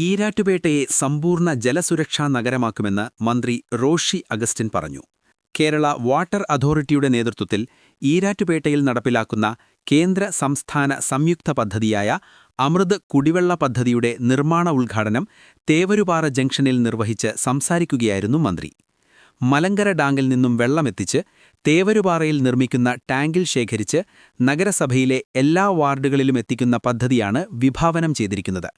ഈരാറ്റുപേട്ടയെ സമ്പൂർണ ജലസുരക്ഷാ നഗരമാക്കുമെന്ന് മന്ത്രി റോഷി അഗസ്റ്റിൻ പറഞ്ഞു. കേരള വാട്ടർ അതോറിറ്റിയുടെ നേതൃത്വത്തിൽ ഈരാറ്റുപേട്ടയിൽ നടപ്പിലാക്കുന്ന കേന്ദ്ര സംസ്ഥാന സംയുക്ത പദ്ധതിയായ അമൃത് കുടിവെള്ള പദ്ധതിയുടെ നിർമ്മാണ ഉദ്ഘാടനം തേവരുപാറ ജംഗ്ഷനിൽ നിർവഹിച്ച് സംസാരിക്കുകയായിരുന്നു മന്ത്രി. മലങ്കര ഡാങ്കിൽ നിന്നും വെള്ളമെത്തിച്ച് തേവരുപാറയിൽ നിർമ്മിക്കുന്ന ടാങ്കിൽ ശേഖരിച്ച് നഗരസഭയിലെ എല്ലാ വാർഡുകളിലും എത്തിക്കുന്ന പദ്ധതിയാണ് വിഭാവനം ചെയ്തിരിക്കുന്നത്.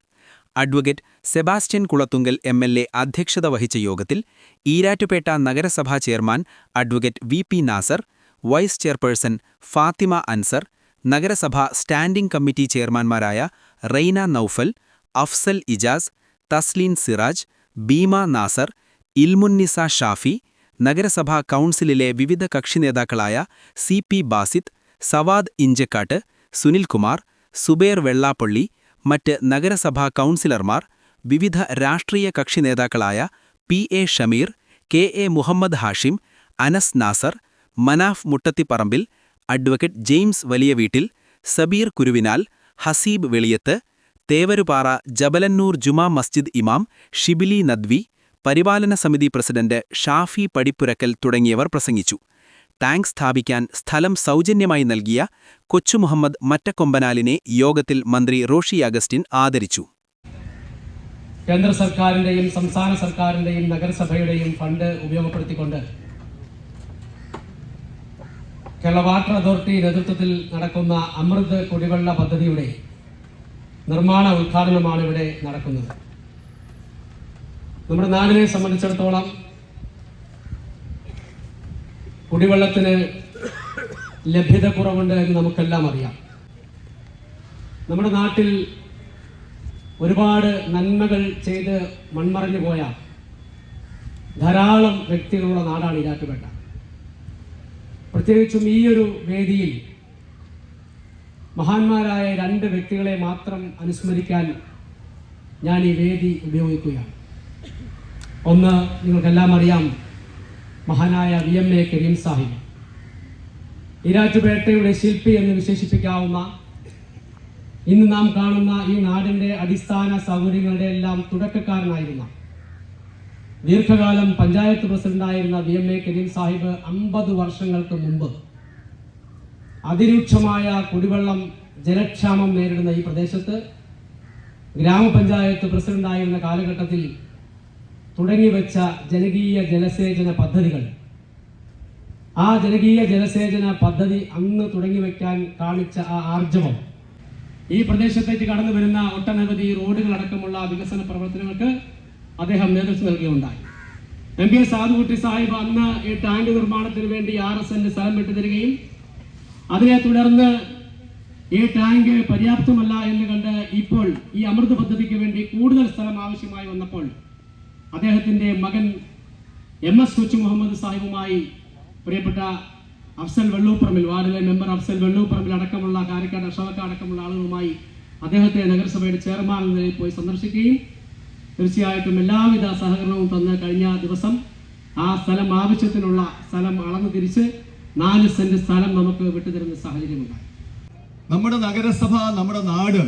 Advocate Sebastian Kulathunkal M L A അധ്യക്ഷത വഹിച്ച യോഗത്തിൽ ഈരാറ്റുപേട്ട നഗരസഭാ chairman advocate V P Nasar vice chairperson Fathima Ansar നഗരസഭാ സ്റ്റാൻഡിംഗ് കമ്മിറ്റി ചെയർമാൻമാരായ റെയ്ന നൌഫൽ അഫ്സൽ ഇജാസ് തസ്ലീൻ സിറാജ് ബീമ നാസർ ഇൽമുന്നിസ ഷാഫി നഗരസഭാ കൗൺസിലിലെ വിവിധ കക്ഷി നേതാക്കളായ സി പി ബാസിത് സവാദ് ഇഞ്ചക്കാട്ട് സുനിൽകുമാർ സുബേർ വെള്ളാപ്പള്ളി മറ്റ് നഗരസഭാ കൗൺസിലർമാർ വിവിധ രാഷ്ട്രീയ കക്ഷി നേതാക്കളായ P A Shameer K A Muhammad Hashim Anas Nasar Manaf Muttathipparambil advocate James വലിയ വീട്ടിൽ സബീർ കുരുവിനാൽ ഹസീബ് വെളിയത്ത് തേവരുപാറ ജബലന്നൂർ ജുമാ മസ്ജിദ് ഇമാം ഷിബിലി നദ്വി പരിപാലന സമിതി പ്രസിഡന്റ് ഷാഫി പടിപ്പുരക്കൽ തുടങ്ങിയവർ പ്രസംഗിച്ചു. ടാങ്ക് സ്ഥാപിക്കാൻ സ്ഥലം സൗജന്യമായി നൽകിയ കൊച്ചു മുഹമ്മദ് മറ്റക്കൊമ്പനാലിനെ യോഗത്തിൽ മന്ത്രി റോഷി അഗസ്റ്റിൻ ആദരിച്ചു. കേന്ദ്ര സർക്കാരിന്റെയും സംസ്ഥാന സർക്കാരിന്റെയും നഗരസഭയുടെയും ഫണ്ട് ഉപയോഗപ്പെടുത്തിക്കൊണ്ട് കേരള വാട്ടർ അതോറിറ്റി നേതൃത്വത്തിൽ നടക്കുന്ന അമൃത് കുടിവെള്ള പദ്ധതിയുടെ നിർമ്മാണ ഉദ്ഘാടനമാണ് ഇവിടെ നടക്കുന്നത്. നമ്മുടെ നാടിനെ സംബന്ധിച്ചിടത്തോളം കുടിവെള്ളത്തിന് ലഭ്യത കുറവുണ്ട് എന്ന് നമുക്കെല്ലാം അറിയാം. നമ്മുടെ നാട്ടിൽ ഒരുപാട് നന്മകൾ ചെയ്ത് മൺമറഞ്ഞു പോയ ധാരാളം വ്യക്തികളുള്ള നാടാണ് ഇരാറ്റുപേട്ട പ്രത്യേകിച്ചും ഈ ഒരു വേദിയിൽ മഹാന്മാരായ രണ്ട് വ്യക്തികളെ മാത്രം അനുസ്മരിക്കാൻ ഞാൻ ഈ വേദി ഉപയോഗിക്കുകയാണ്. ഒന്ന് നിങ്ങൾക്കെല്ലാം അറിയാം മഹാനായ V M A Karim Sahib. ഈരാറ്റുപേട്ടയുടെ ശില്പി എന്ന് വിശേഷിപ്പിക്കാവുന്ന ഇന്ന് നാം കാണുന്ന ഈ നാടിന്റെ അടിസ്ഥാന സൗകര്യങ്ങളുടെ എല്ലാം തുടക്കക്കാരനായിരുന്ന ദീർഘകാലം പഞ്ചായത്ത് പ്രസിഡന്റായിരുന്ന V M A Karim Sahib അമ്പത് വർഷങ്ങൾക്ക് മുമ്പ് അതിരൂക്ഷമായ കുടിവെള്ളം ജലക്ഷാമം നേരിടുന്ന ഈ പ്രദേശത്ത് ഗ്രാമപഞ്ചായത്ത് പ്രസിഡന്റായിരുന്ന കാലഘട്ടത്തിൽ തുടങ്ങിവെച്ച ജനകീയ ജലസേചന പദ്ധതികൾ. ആ ജനകീയ ജലസേചന പദ്ധതി അന്ന് തുടങ്ങിവെക്കാൻ കാണിച്ച ആ ആർജവം. ഈ പ്രദേശത്തേക്ക് കടന്നു വരുന്ന ഒട്ടനവധി റോഡുകളടക്കമുള്ള വികസന പ്രവർത്തനങ്ങൾക്ക് അദ്ദേഹം നേതൃത്വം നൽകുകയുണ്ടായി. M P S Sadhukutty Sahib അന്ന് ഈ ടാങ്ക് നിർമ്മാണത്തിന് വേണ്ടി ആർ എസ് എന്റെ സ്ഥലം വിട്ടുതരികയും അതിനെ തുടർന്ന് ഈ ടാങ്ക് പര്യാപ്തമല്ല എന്ന് കണ്ട് ഇപ്പോൾ ഈ അമൃത് പദ്ധതിക്ക് വേണ്ടി കൂടുതൽ സ്ഥലം ആവശ്യമായി വന്നപ്പോൾ അദ്ദേഹത്തിന്റെ മകൻ എം എസ് കൊച്ചു മുഹമ്മദ് സാഹിബുമായി പ്രിയപ്പെട്ട അഫ്സൽ വെള്ളൂപ്പറമ്പിൽ വാർഡിലെ മെമ്പർ അഫ്സൽ വെള്ളൂപ്പറമ്പിൽ അടക്കമുള്ള കാരക്കാട് അഷവക്ക അടക്കമുള്ള ആളുകളുമായി അദ്ദേഹത്തെ നഗരസഭയുടെ ചെയർമാൻ നിലയിൽ പോയി സന്ദർശിക്കുകയും തീർച്ചയായിട്ടും എല്ലാവിധ സഹകരണവും തന്ന് കഴിഞ്ഞ ദിവസം ആ സ്ഥലം ആവശ്യത്തിനുള്ള സ്ഥലം അളന്നു തിരിച്ച് നാല് സെന്റ് സ്ഥലം നമുക്ക് വിട്ടുതരുന്ന സാഹചര്യമുണ്ടായി. നമ്മുടെ നഗരസഭ നമ്മുടെ നാട്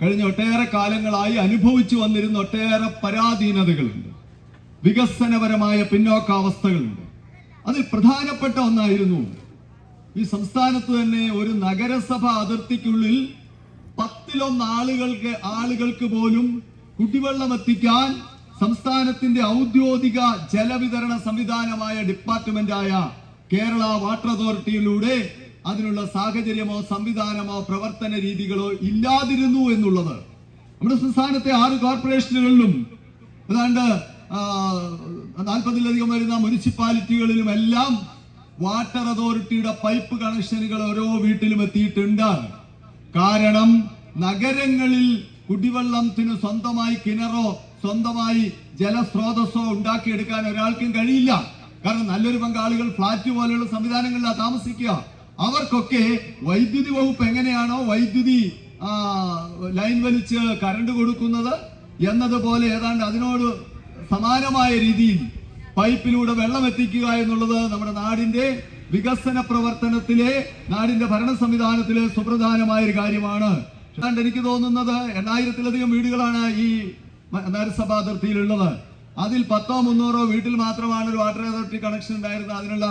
കഴിഞ്ഞ ഒട്ടേറെ കാലങ്ങളായി അനുഭവിച്ചു വന്നിരുന്ന ഒട്ടേറെ പരാധീനതകളുണ്ട്. വികസനപരമായ പിന്നോക്കാവസ്ഥകളുണ്ട്. അതിൽ പ്രധാനപ്പെട്ട ഒന്നായിരുന്നു ഈ സംസ്ഥാനത്ത് തന്നെ ഒരു നഗരസഭ അതിർത്തിക്കുള്ളിൽ പത്തിലൊന്ന് ആളുകൾക്ക് ആളുകൾക്ക് പോലും കുടിവെള്ളം എത്തിക്കാൻ സംസ്ഥാനത്തിന്റെ ഔദ്യോഗിക ജലവിതരണ സംവിധാനമായ ഡിപ്പാർട്ട്മെന്റായ കേരള വാട്ടർ അതോറിറ്റിയിലൂടെ അതിനുള്ള സാഹചര്യമോ സംവിധാനമോ പ്രവർത്തന രീതികളോ ഇല്ലാതിരുന്നു എന്നുള്ളത്. നമ്മുടെ സംസ്ഥാനത്തെ ആറ് കോർപ്പറേഷനുകളിലും ഏതാണ്ട് നാൽപ്പതിലധികം വരുന്ന മുനിസിപ്പാലിറ്റികളിലും എല്ലാം വാട്ടർ അതോറിറ്റിയുടെ പൈപ്പ് കണക്ഷനുകൾ ഓരോ വീട്ടിലും എത്തിയിട്ടുണ്ട്. കാരണം നഗരങ്ങളിൽ കുടിവെള്ളത്തിന് സ്വന്തമായി കിണറോ സ്വന്തമായി ജലസ്രോതസ്സോ ഉണ്ടാക്കിയെടുക്കാൻ ഒരാൾക്കും കഴിയില്ല. കാരണം നല്ലൊരു പങ്കാളികൾ ഫ്ലാറ്റ് പോലെയുള്ള സംവിധാനങ്ങളിലാണ് താമസിക്കുക. അവർക്കൊക്കെ വൈദ്യുതി വകുപ്പ് എങ്ങനെയാണോ വൈദ്യുതി ലൈൻ വലിച്ച് കറണ്ട് കൊടുക്കുന്നത് എന്നതുപോലെ ഏതാണ്ട് അതിനോട് സമാനമായ രീതിയിൽ പൈപ്പിലൂടെ വെള്ളം എത്തിക്കുക എന്നുള്ളത് നമ്മുടെ നാടിന്റെ വികസന പ്രവർത്തനത്തിലെ നാടിന്റെ ഭരണ സംവിധാനത്തിലെ സുപ്രധാനമായ ഒരു കാര്യമാണ്. ഏതാണ്ട് എനിക്ക് തോന്നുന്നത് എണ്ണായിരത്തിലധികം വീടുകളാണ് ഈ നഗരസഭാ അതിർത്തിയിലുള്ളത്. അതിൽ പത്തോ മുന്നൂറോ വീട്ടിൽ മാത്രമാണ് ഒരു വാട്ടർ അതോറിറ്റി കണക്ഷൻ ഉണ്ടായിരുന്നത്. അതിനുള്ള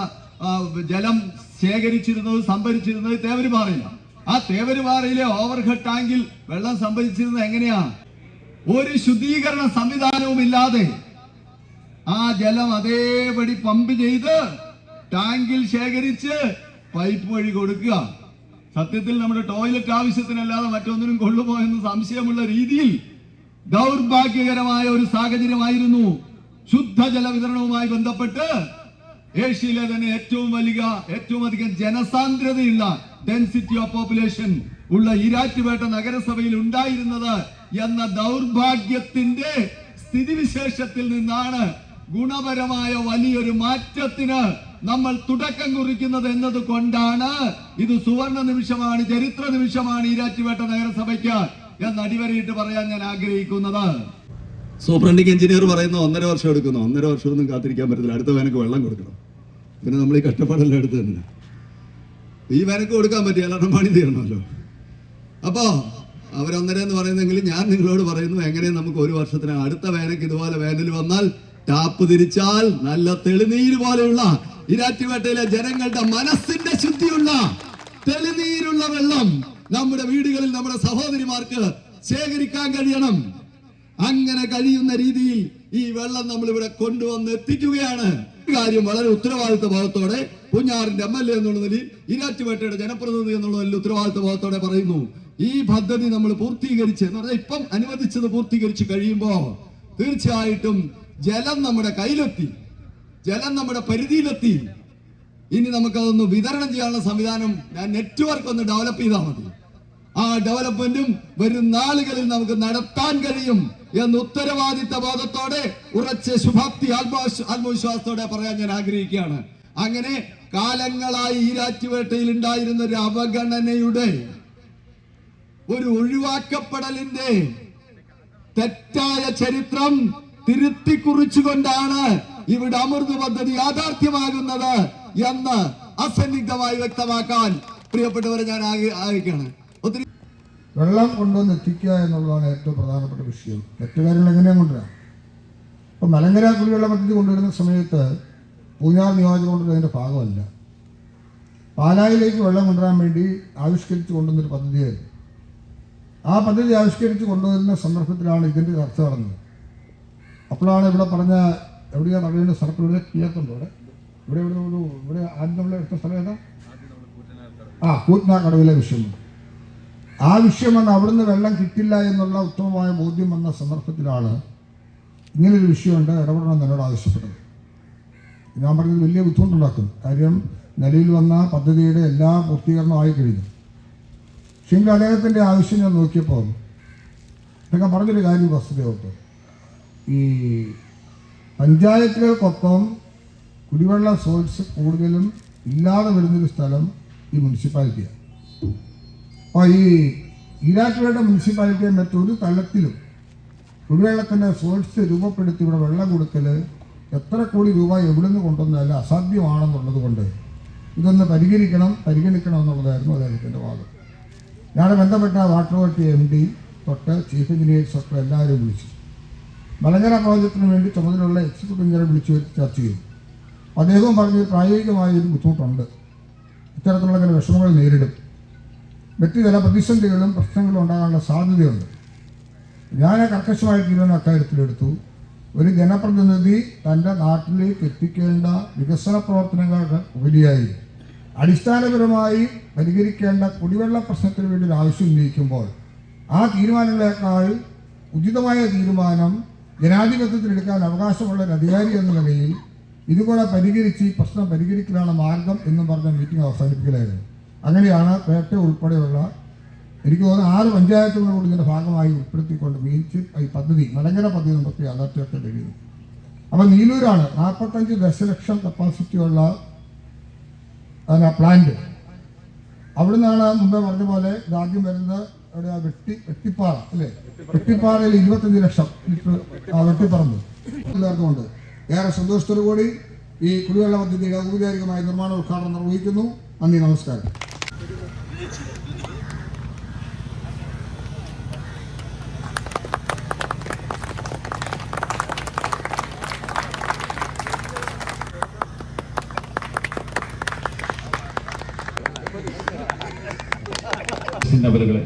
ജലം ശേഖരിച്ചിരുന്നത് സംഭരിച്ചിരുന്നത് തേവരുപാറയില്ല ആ തേവരുപാറയിലെ ഓവർഹെഡ് ടാങ്കിൽ വെള്ളം സംഭരിച്ചിരുന്നത് എങ്ങനെയാ? ഒരു ശുദ്ധീകരണ സംവിധാനവും ഇല്ലാതെ ആ ജലം അതേപടി പമ്പ് ചെയ്ത് ടാങ്കിൽ ശേഖരിച്ച് പൈപ്പ് വഴി കൊടുക്കുക. സത്യത്തിൽ നമ്മുടെ ടോയ്ലറ്റ് ആവശ്യത്തിനല്ലാതെ മറ്റൊന്നിനും കൊള്ളുമോ എന്ന് സംശയമുള്ള രീതിയിൽ ദൗർഭാഗ്യകരമായ ഒരു സാഹചര്യമായിരുന്നു. ശുദ്ധജല വിതരണവുമായി ബന്ധപ്പെട്ട് ഏഷ്യയിലെ തന്നെ ഏറ്റവും വലിയ ഏറ്റവും അധികം ജനസാന്ദ്രതയുള്ള ഡെൻസിറ്റി ഓഫ് പോപ്പുലേഷൻ ഉള്ള ഈരാറ്റുപേട്ട നഗരസഭയിൽ ഉണ്ടായിരുന്നത് എന്ന ദൗർഭാഗ്യത്തിന്റെ സ്ഥിതിവിശേഷത്തിൽ നിന്നാണ് ഗുണപരമായ വലിയൊരു മാറ്റത്തിന് നമ്മൾ തുടക്കം കുറിക്കുന്നത് എന്നത് കൊണ്ടാണ് ഇത് സുവർണ നിമിഷമാണ് ചരിത്ര നിമിഷമാണ് ഈരാറ്റുപേട്ട നഗരസഭയ്ക്ക് എന്ന് അടിവരയിട്ട് പറയാൻ ഞാൻ ആഗ്രഹിക്കുന്നത്. സൂപ്രണ്ടിങ് എഞ്ചിനീയർ പറയുന്ന ഒന്നര വർഷം എടുക്കുന്നു ഒന്നര വർഷമൊന്നും കാത്തിരിക്കാൻ പറ്റത്തില്ല അടുത്ത വേനക്ക് വെള്ളം കൊടുക്കണം. പിന്നെ നമ്മൾ ഈ കഷ്ടപ്പാടെല്ലാം എടുത്ത് തന്നെ ഈ വേനക്ക് കൊടുക്കാൻ പറ്റിയ കാരണം പണി തീരണമല്ലോ. അപ്പോ അവരൊന്നര എന്ന് പറയുന്നെങ്കിൽ ഞാൻ നിങ്ങളോട് പറയുന്നു എങ്ങനെയാണ് നമുക്ക് ഒരു വർഷത്തിന് അടുത്ത വേനക്ക് ഇതുപോലെ വേനൽ വന്നാൽ ടാപ്പ് തിരിച്ചാൽ നല്ല തെളിനീര് പോലെയുള്ള ഇരാറ്റുപേട്ടയിലെ ജനങ്ങളുടെ മനസ്സിന്റെ ശുദ്ധിയുള്ള തെളിനീരുള്ള വെള്ളം നമ്മുടെ വീടുകളിൽ നമ്മുടെ സഹോദരിമാർക്ക് ശേഖരിക്കാൻ കഴിയണം. അങ്ങനെ കഴിയുന്ന രീതിയിൽ ഈ വെള്ളം നമ്മൾ ഇവിടെ കൊണ്ടുവന്ന് എത്തിക്കുകയാണ്. കാര്യം വളരെ ഉത്തരവാദിത്ത ഭാഗത്തോടെ കുഞ്ഞാറിന്റെ എം എൽ എ എന്നുള്ള നിലയിൽ ഇരാറ്റുപേട്ടയുടെ ജനപ്രതിനിധി എന്നുള്ള നിലയിൽ ഉത്തരവാദിത്ത ഭാഗത്തോടെ പറയുന്നു. ഈ പദ്ധതി നമ്മൾ പൂർത്തീകരിച്ച് എന്ന് പറഞ്ഞാൽ ഇപ്പം അനുവദിച്ചത് പൂർത്തീകരിച്ച് കഴിയുമ്പോൾ തീർച്ചയായിട്ടും ജലം നമ്മുടെ കയ്യിലെത്തി. ജലം നമ്മുടെ പരിധിയിലെത്തി. ഇനി നമുക്കതൊന്ന് വിതരണം ചെയ്യാനുള്ള സംവിധാനം ഞാൻ നെറ്റ്വർക്ക് ഒന്ന് ഡെവലപ്പ് ചെയ്താൽ മതി. ആ ഡെവലപ്മെന്റും വരും നാളുകളിൽ നമുക്ക് നടത്താൻ കഴിയും എന്ന് ഉത്തരവാദിത്ത ബോധത്തോടെ ഉറച്ച ശുഭാപ്തി ആത്മവിശ്വ- ആത്മവിശ്വാസത്തോടെ പറയാൻ ഞാൻ ആഗ്രഹിക്കുകയാണ്. അങ്ങനെ കാലങ്ങളായി ഈരാറ്റുപേട്ടയിൽ ഉണ്ടായിരുന്ന ഒരു അവഗണനയുടെ ഒരു ഒഴിവാക്കപ്പെടലിന്റെ തെറ്റായ ചരിത്രം തിരുത്തി കുറിച്ചുകൊണ്ടാണ് ഇവിടെ അമൃത് പദ്ധതി യാഥാർത്ഥ്യമാകുന്നത് എന്ന് അസന്നിഗ്ധമായി വ്യക്തമാക്കാൻ പ്രിയപ്പെട്ടവരെ ഞാൻ ആഗ്ര- ആഗ്രഹിക്കുകയാണ്. വെള്ളം കൊണ്ടുവന്ന് എത്തിക്കുക എന്നുള്ളതാണ് ഏറ്റവും പ്രധാനപ്പെട്ട വിഷയം. മറ്റു കാര്യങ്ങൾ എങ്ങനെയാണ് കൊണ്ടുവരാം? അപ്പോൾ മലങ്കര കുടിവെള്ള പദ്ധതി കൊണ്ടുവരുന്ന സമയത്ത് പൂഞ്ഞാർ നിയോജകമണ്ഡലം അതിന്റെ ഭാഗമല്ല. പാലായിലേക്ക് വെള്ളം കൊണ്ടുവരാൻ വേണ്ടി ആവിഷ്കരിച്ച് കൊണ്ടുവന്നൊരു പദ്ധതിയായിരുന്നു. ആ പദ്ധതി ആവിഷ്കരിച്ച് കൊണ്ടുവരുന്ന സന്ദർഭത്തിലാണ് ഇതിന്റെ ചർച്ച നടന്നത്. അപ്പോഴാണ് ഇവിടെ പറഞ്ഞ എവിടെയാണ് അറിയേണ്ട സ്ഥലത്ത് ഇവിടെ ഇവിടെ ഇവിടെ ഇവിടെ ഇവിടെ ആദ്യം നമ്മൾ എടുത്ത സ്ഥലം ഏതാ? ആ കൂറ്റ്നാ കടവിലെ വിഷയമുണ്ട് ആ വിഷയം വന്ന് അവിടുന്ന് വെള്ളം കിട്ടില്ല എന്നുള്ള ഉത്തമമായ ബോധ്യം വന്ന സന്ദർഭത്തിലാണ് ഇങ്ങനൊരു വിഷയമുണ്ട് ഇടപെടണമെന്ന് എന്നോട് ആവശ്യപ്പെട്ടത്. ഞാൻ പറഞ്ഞത് വലിയ ബുദ്ധിമുട്ടുണ്ടാക്കും. കാര്യം നിലയിൽ വന്ന പദ്ധതിയുടെ എല്ലാ പൂർത്തീകരണമായി കഴിഞ്ഞു. പക്ഷേ അദ്ദേഹത്തിന്റെ ആവശ്യം ഞാൻ നോക്കിയപ്പോൾ അദ്ദേഹം പറഞ്ഞൊരു കാര്യം വസ്തുതയോട്ട് ഈ പഞ്ചായത്തുകൾക്കൊപ്പം കുടിവെള്ള സോഴ്സ് കൂടുതലും ഇല്ലാതെ വരുന്നൊരു സ്ഥലം ഈ മുനിസിപ്പാലിറ്റിയാണ്. അപ്പോൾ ഈ ഈരാറ്റുപേട്ട മുനിസിപ്പാലിറ്റിയെ മറ്റൊരു തലത്തിലും കുടിവെള്ളത്തിന്റെ സോഴ്സ് രൂപപ്പെടുത്തി ഇവിടെ വെള്ളം കൊടുക്കൽ എത്ര കോടി രൂപ എവിടെ നിന്ന് കൊണ്ടുവന്നാലും അസാധ്യമാണെന്നുള്ളത് കൊണ്ട് ഇതൊന്ന് പരിഗണിക്കണം പരിഗണിക്കണം എന്നുള്ളതായിരുന്നു അദ്ദേഹത്തിന്റെ വാദം. ഞാൻ ബന്ധപ്പെട്ട വാട്ടർ അതോറിറ്റി എം ഡി തൊട്ട് ചീഫ് എഞ്ചിനീയേഴ്സ് ഒക്കെ എല്ലാവരും വിളിച്ചു. മലങ്കര പ്രോജക്റ്റിന് വേണ്ടി ചുമതലയുള്ള എക്സിക്യൂട്ടീവ് എഞ്ചിനീയർ വിളിച്ചു ചർച്ച ചെയ്തു. അദ്ദേഹവും പറഞ്ഞു പ്രായോഗികമായ ഒരു ബുദ്ധിമുട്ടുണ്ട്. ഇത്തരത്തിലുള്ള ചില വിഷമങ്ങൾ നേരിടും. ചില പ്രതിസന്ധികളും പ്രശ്നങ്ങളും ഉണ്ടാകാനുള്ള സാധ്യതയുണ്ട്. ഞാൻ കർക്കശമായ തീരുമാനം അക്കാര്യത്തിലെടുത്തു. ഒരു ജനപ്രതിനിധി തന്റെ നാട്ടിലേക്ക് എത്തിക്കേണ്ട വികസന പ്രവർത്തനങ്ങൾക്ക് ഉപരിയായി. അടിസ്ഥാനപരമായി പരിഹരിക്കേണ്ട കുടിവെള്ള പ്രശ്നത്തിന് വേണ്ടി ഒരു ആവശ്യം ഉന്നയിക്കുമ്പോൾ ആ തീരുമാനങ്ങളെക്കാൾ ഉചിതമായ തീരുമാനം ജനാധിപത്യത്തിലെടുക്കാൻ അവകാശമുള്ള ഒരു അധികാരി എന്ന നിലയിൽ ഇതുകൂടെ പരിഹരിച്ച് ഈ പ്രശ്നം പരിഹരിക്കലാണ് മാർഗം എന്നും പറഞ്ഞ മീറ്റിംഗ് അവസാനിപ്പിക്കലായിരുന്നു. അങ്ങനെയാണ് പേട്ട ഉൾപ്പെടെയുള്ള എനിക്ക് തോന്നുന്നു ആറ് പഞ്ചായത്തുകൾ കൂടി ഇതിന്റെ ഭാഗമായി ഉൾപ്പെടുത്തിക്കൊണ്ട് മീൻസ് ഈ പദ്ധതി മലങ്കര പദ്ധതി നമുക്ക് യാഥാർത്ഥ്യമൊക്കെ കഴിയുന്നു അപ്പോൾ നീലൂരാണ് നാൽപ്പത്തഞ്ച് ദശലക്ഷം കപ്പാസിറ്റിയുള്ള പ്ലാന്റ് അവിടെ നിന്നാണ് മുമ്പേ പറഞ്ഞ പോലെ ഇതാദ്യം വരുന്നത് അവിടെ ആ വെട്ടി വെട്ടിപ്പാറ അല്ലേ? വെട്ടിപ്പാറയിൽ ഇരുപത്തഞ്ച് ലക്ഷം ലിറ്റർ ആ വെട്ടിപ്പറമ്പ്. എല്ലാവർക്കുമുണ്ട്. ഏറെ സന്തോഷത്തോടു കൂടി ഈ കുടിവെള്ള പദ്ധതിയുടെ ഔപചാരികമായ നിർമ്മാണ ഉദ്ഘാടനം നിർവഹിക്കുന്നു. നന്ദി നമസ്കാരം. അവരുകളെ